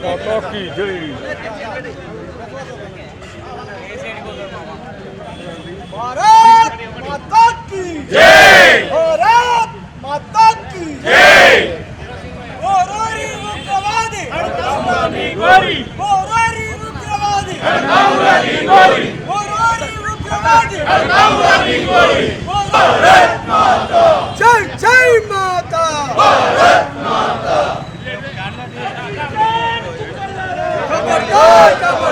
Talkie জড়ি ভারত মাতা কি জয় ভারত মাতা কি জয় ಗೋರರಿ ಮುಖ್ಯವಾದಿ ಹರ್ನಾಮಿ ಗೋರಿ ಗೋರರಿ ಮುಖ್ಯವಾದಿ ಹರ್ನಾಮಿ ಗೋರಿ ಗೋರರಿ ಮುಖ್ಯವಾದಿ ಹರ್ನಾಮಿ ಗೋರಿ ಭಾರತ್ ಮಾತಾ ಜೈ ಜೈ Vai, cavalo!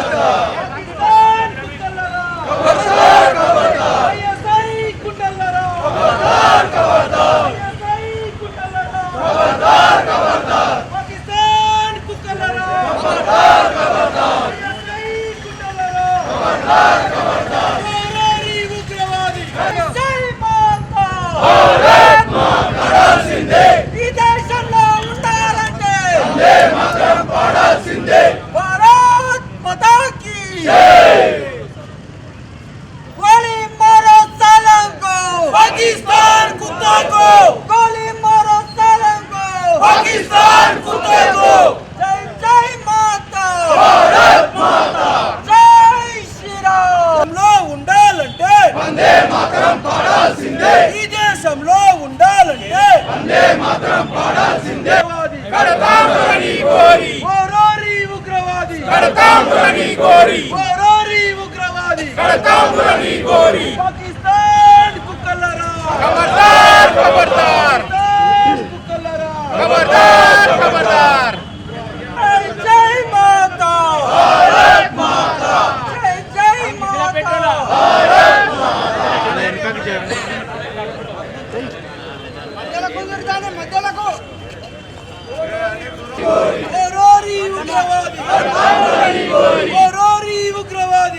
మాత్రం పాడాల్సిందే. ఈ దేశంలో ఉండాలంటే వందే మాత్రం పాడాల్సిందే. కడతామురని కోరి. పోరారి ఉగ్రవాది. కడతామురని కోరి. పోరారి ఉగ్రవాది. కడతామురని కోరి. పాకిస్తాన్ కుక్కలరా ఖబర్దార్ ఖబర్దార్ ఖబర్దార్ ఖబర్దార్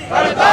ఉగ్రవాది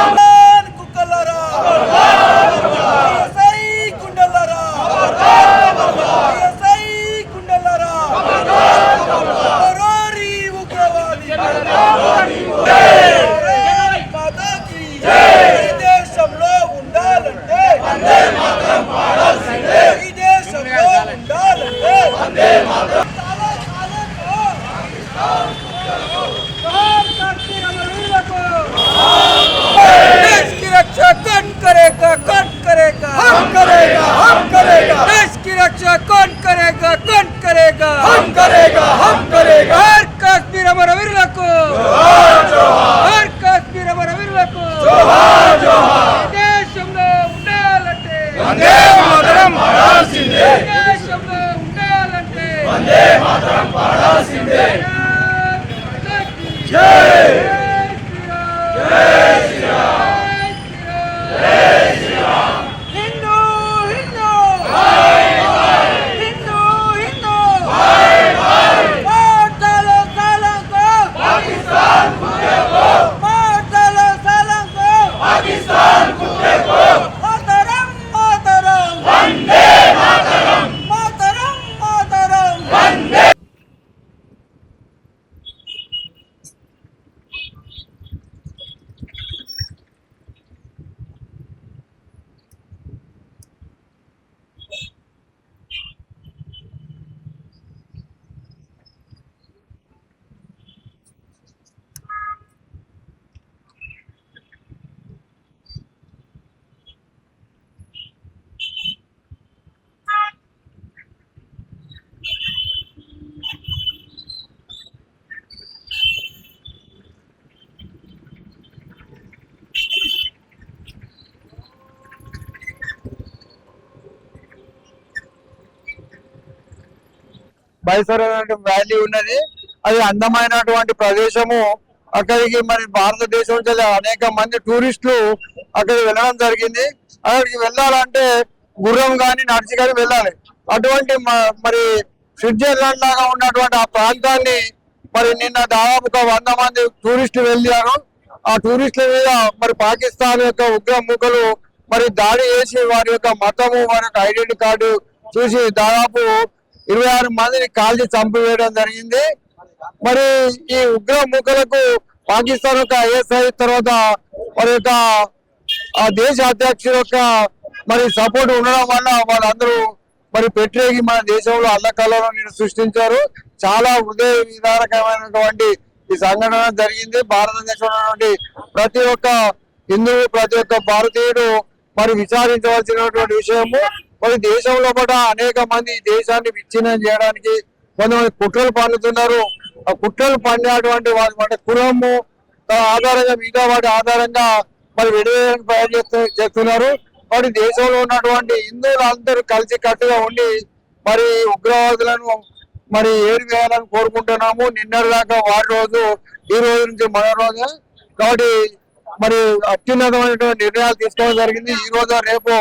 బైసర్ వ్యాలీ ఉన్నది. అది అందమైనటువంటి ప్రదేశము. అక్కడికి మరి భారతదేశం నుంచి అనేక మంది టూరిస్టులు అక్కడికి వెళ్ళడం జరిగింది. అక్కడికి వెళ్ళాలంటే గుర్రం కానీ నడిచి కానీ వెళ్ళాలి. అటువంటి మ- మరి స్విట్జర్లాండ్ లాగా ఉన్నటువంటి ఆ ప్రాంతాన్ని మరి నిన్న దాదాపు ఒక వంద మంది టూరిస్టులు వెళ్ళారు. ఆ టూరిస్టుల మీద మరి పాకిస్తాన్ యొక్క ఉగ్ర మూకలు మరి దాడి చేసి వారి యొక్క మతము వారి యొక్క ఐడెంటిటీ కార్డు చూసి దాదాపు ఇరవై ఆరు మందిని కాల్చి చంపివేయడం జరిగింది. మరి ఈ ఉగ్ర ముఖలకు పాకిస్తాన్ యొక్క ఐఎస్ఐ తర్వాత వారి యొక్క ఆ దేశ అధ్యక్షుడు యొక్క మరి సపోర్ట్ ఉండడం వల్ల వాళ్ళందరూ మరి పెట్టేగి మన దేశంలో అల్లకల్లను సృష్టించారు. చాలా హృదయ విధానకమైనటువంటి ఈ సంఘటన జరిగింది. భారతదేశంలో ప్రతి ఒక్క హిందువు ప్రతి ఒక్క భారతీయుడు మరి విచారించవలసినటువంటి విషయము. మరి దేశంలో కూడా అనేక మంది దేశాన్ని విచ్ఛిన్నం చేయడానికి కొంతమంది కుట్రలు పండుతున్నారు ఆ కుట్రలు పండేటువంటి వాళ్ళు మన కులము ఆధారంగా మిగతా వాటి ఆధారంగా మరి విడవేయడానికి ప్రయత్నం చేస్తున్నారు. మరి దేశంలో ఉన్నటువంటి హిందువులు అందరూ కలిసి కట్టుగా ఉండి మరి ఉగ్రవాదులను మరి ఏడు వేయాలని కోరుకుంటున్నాము. నిన్నటి దాకా వారి రోజు ఈ రోజు నుంచి మరో రోజు. కాబట్టి మరి అత్యున్నతమైనటువంటి నిర్ణయాలు తీసుకోవడం జరిగింది. ఈ రోజు రేపు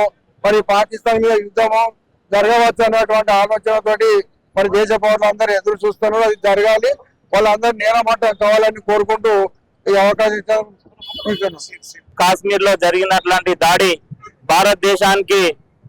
మరి పాకిస్తాన్ మీద యుద్ధము జరగవచ్చు అన్నటువంటి ఆలోచనతోటి మరి దేశ పౌరులందరూ ఎదురు చూస్తున్నారు. అది జరగాలి. వాళ్ళందరూ నేలమట్టం కావాలని కోరుకుంటూ ఈ అవకాశం కాశ్మీర్లో జరిగినట్లాంటి దాడి భారతదేశానికి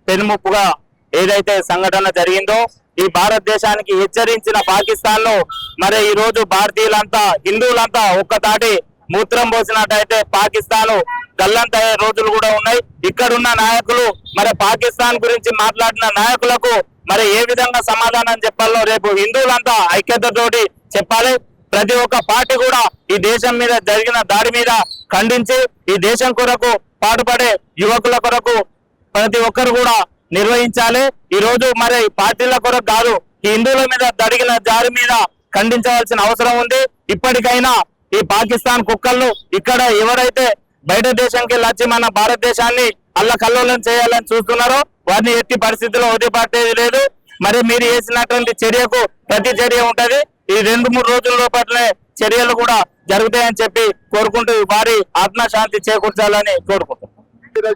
పెనుముప్పుగా ఏదైతే సంఘటన జరిగిందో ఈ భారతదేశానికి హెచ్చరించిన పాకిస్తాన్లో మరి ఈ రోజు భారతీయులంతా హిందువులంతా ఒక్కదాటి మూత్రం పోసినట్టయితే పాకిస్తాన్ గల్లంతయ్యే రోజులు కూడా ఉన్నాయి. ఇక్కడున్న నాయకులు మరి పాకిస్తాన్ గురించి మాట్లాడిన నాయకులకు మరి ఏ విధంగా సమాధానం చెప్పాలో రేపు హిందువులంతా ఐక్యతతోటి చెప్పాలి. ప్రతి ఒక్క పార్టీ కూడా ఈ దేశం మీద జరిగిన దాడి మీద ఖండించి ఈ దేశం కొరకు పాటుపడే యువకుల కొరకు ప్రతి ఒక్కరు కూడా నిర్వహించాలి. ఈ రోజు మరి పార్టీల కొరకు కాదు ఈ హిందువుల మీద జరిగిన దాడి మీద ఖండించవలసిన అవసరం ఉంది. ఇప్పటికైనా ఈ పాకిస్తాన్ కుక్కళ్ళు ఇక్కడ ఎవరైతే బయట దేశంకి వచ్చి మన భారతదేశాన్ని అల్లకల్లోలం చేయాలని చూస్తున్నారో. వారిని ఎట్టి పరిస్థితిలో వదిలిపట్టేది లేదు. మరి మీరు వేసినటువంటి చర్యకు ప్రతి చర్య ఉంటది. ఈ రెండు మూడు రోజుల లోపలనే చర్యలు కూడా జరుగుతాయని చెప్పి కోరుకుంటూ వారి ఆత్మశాంతి చేకూర్చాలని కోరుకుంటున్నాం.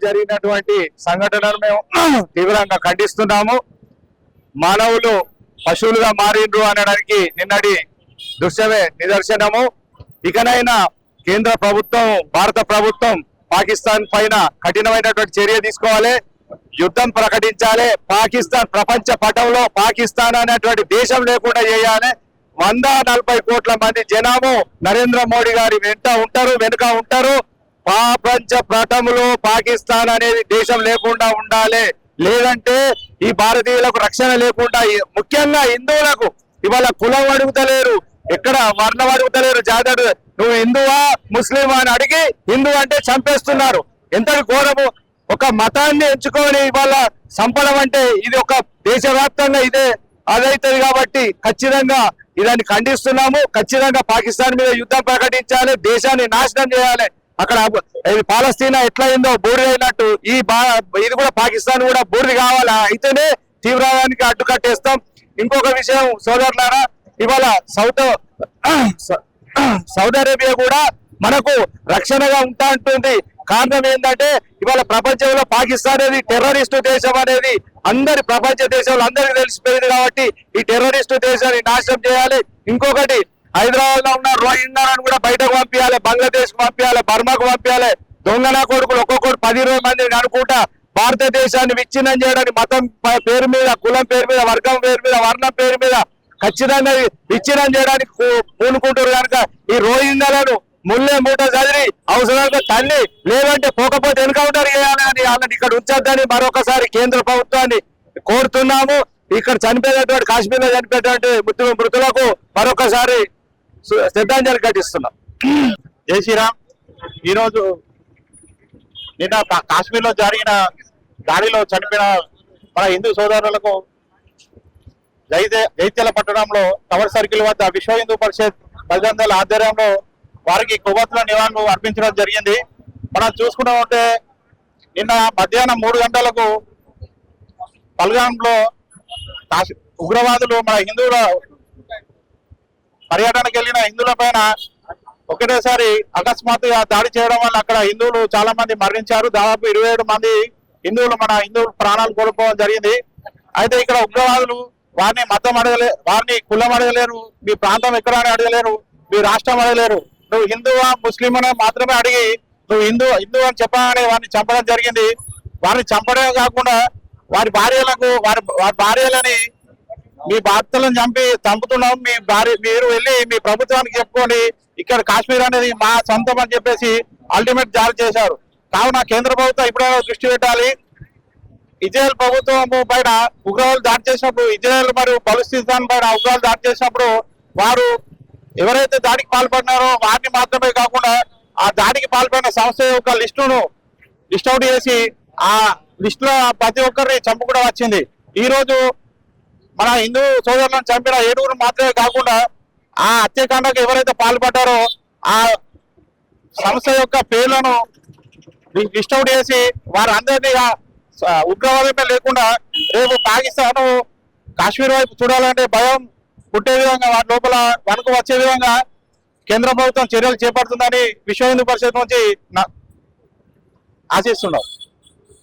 జరిగినటువంటి సంఘటనను మేము తీవ్రంగా ఖండిస్తున్నాము. మానవులు పశువులుగా మారిండ్రు అనడానికి నిన్నటి దృశ్యమే నిదర్శనము. ఇకనైనా కేంద్ర ప్రభుత్వం భారత ప్రభుత్వం పాకిస్తాన్ పైన కఠినమైనటువంటి చర్య తీసుకోవాలి. యుద్ధం ప్రకటించాలి. పాకిస్తాన్ ప్రపంచ పటంలో పాకిస్తాన్ అనేటువంటి దేశం లేకుండా చేయాలి. వంద నలభై కోట్ల మంది జనాము నరేంద్ర మోడీ గారి వెంట ఉంటారు వెనుక ఉంటారు. ప్రపంచ పటంలో పాకిస్తాన్ అనేది దేశం లేకుండా ఉండాలి. లేదంటే ఈ భారతీయులకు రక్షణ లేకుండా ముఖ్యంగా హిందువులకు ఇవాళ కులం అడుగుతలేరు. ఎక్కడ వర్ణం అడుగుతలేరు. జాతర నువ్వు హిందువా ముస్లిం అని అడిగి హిందూ అంటే చంపేస్తున్నారు. ఎంతటి ఘోరము. ఒక మతాన్ని ఎంచుకొని ఇవాళ చంపడం అంటే ఇది ఒక దేశవ్యాప్తంగా ఇదే అదైతుంది కాబట్టి ఖచ్చితంగా ఇదాన్ని ఖండిస్తున్నాము. ఖచ్చితంగా పాకిస్తాన్ మీద యుద్ధం ప్రకటించాలి దేశాన్ని నాశనం చేయాలి. అక్కడ ఇది పాలస్తీనా ఎట్లయిందో బూడిద అయినట్టు ఈ బా ఇది కూడా పాకిస్తాన్ కూడా బూడిద కావాలా. అయితేనే తీవ్రవాదానికి అడ్డుకట్టేస్తాం. ఇంకొక విషయం సోదరులారా ఇవాళ సౌత్ సౌదీ అరేబియా కూడా మనకు రక్షణగా ఉంటా అంటుంది. కారణం ఏంటంటే ఇవాళ ప్రపంచంలో పాకిస్తాన్ అనేది టెర్రరిస్టు దేశం అనేది అందరి ప్రపంచ దేశాలు అందరికీ తెలిసిపోయింది కాబట్టి ఈ టెర్రరిస్టు దేశాన్ని నాశనం చేయాలి. ఇంకొకటి హైదరాబాద్లో ఉన్న రోహింగ్యాలను కూడా బయటకు పంపించాలి బంగ్లాదేశ్కు పంపించాలి బర్మాకు పంపించాలి. దొంగన కొడుకులు ఒక్కొక్కరు పది ఇరవై మందిని అనుకుంటా భారతదేశాన్ని విచ్ఛిన్నం చేయడానికి మతం పేరు మీద కులం పేరు మీద వర్గం పేరు మీద వర్ణం పేరు మీద ఖచ్చితంగా విచ్ఛిన్నం చేయడానికి పూనుకుంటారు కనుక ఈ రోహింగ్యాలను ముల్లే మూట చదివి అవసరంగా తల్లి లేదంటే పోకపోతే ఎన్కౌంటర్ చేయాలని వాళ్ళని ఇక్కడ ఉంచొద్దని మరొకసారి కేంద్ర ప్రభుత్వాన్ని కోరుతున్నాము. ఇక్కడ చనిపోయినటువంటి కాశ్మీర్లో చనిపోయినటువంటి మృతు మృతులకు మరొకసారి శ్రద్ధాంజలి ఘటిస్తున్నాం. జై శ్రీరామ్. ఈరోజు నిన్న కాశ్మీర్లో జరిగిన దాడిలో చనిపోయిన మన హిందూ సోదరులకు జైతే జైత్యాల పట్టణంలో టవర్ సర్కిల్ వద్ద విశ్వ హిందూ పరిషత్ ప్రజలందరి ఆధ్వర్యంలో వారికి కొవ్వొత్తుల నివాళులు అర్పించడం జరిగింది. మనం చూసుకుంటూ ఉంటే నిన్న మధ్యాహ్నం మూడు గంటలకు పల్గాంలో ఉగ్రవాదులు మన హిందువుల పర్యటనకు వెళ్ళిన హిందువుల పైన ఒకటేసారి అకస్మాత్తుగా దాడి చేయడం వల్ల అక్కడ హిందువులు చాలా మంది మరణించారు. దాదాపు ఇరవై ఏడు మంది హిందువులు మన హిందువులు ప్రాణాలు కోల్పోవడం జరిగింది. అయితే ఇక్కడ ఉగ్రవాదులు వారిని మతం అడగలే వారిని కులం అడగలేరు మీ ప్రాంతం ఎక్కడ అడగలేరు మీ రాష్ట్రం అడగలేరు. నువ్వు హిందువా ముస్లిం అని మాత్రమే అడిగి నువ్వు హిందూ హిందూ అని చెప్పగానే వారిని చంపడం జరిగింది. వారిని చంపడమే కాకుండా వారి భార్యలకు వారి వారి భార్యలని మీ బాధ్యతలను చంపి చంపుతున్నాం. మీ భార్య మీరు వెళ్ళి మీ ప్రభుత్వానికి చెప్పుకోండి ఇక్కడ కాశ్మీర్ అనేది మా సొంతం అని చెప్పేసి అల్టిమేట్ జారీ చేశారు. కావున కేంద్ర ప్రభుత్వం ఇప్పుడైనా దృష్టి పెట్టాలి. ఇజ్రాయెల్ ప్రభుత్వం పైన ఉగ్రవాదులు దాడి చేసినప్పుడు ఇజ్రాయెల్ మరియు పలుస్థితాన్ పైన ఉగ్రవాదులు దాడి చేసినప్పుడు వారు ఎవరైతే దాడికి పాల్పడినారో వారిని మాత్రమే కాకుండా ఆ దాడికి పాల్పడిన సంస్థ యొక్క లిస్టును లిస్ట్ అవుట్ చేసి ఆ లిస్ట్లో ప్రతి ఒక్కరిని చంపు కూడా వచ్చింది. ఈ రోజు మన హిందూ సోదరులను చంపిన ఏడుగురు మాత్రమే కాకుండా ఆ హత్యాకాండకు ఎవరైతే పాల్పడ్డారో ఆ సంస్థ యొక్క పేర్లను లి- లిస్ట్ అవుట్ చేసి వారందరినీ ఉగ్రవాదమే లేకుండా రేపు పాకిస్తాన్ కాశ్మీర్ వైపు చూడాలంటే భయం. పుట్టే విధంగా వాటి లోపల వణుకు వచ్చే విధంగా కేంద్ర ప్రభుత్వం చర్యలు చేపడుతుందని విశ్వ హిందూ పరిషత్ నుంచి ఆశిస్తున్నాం.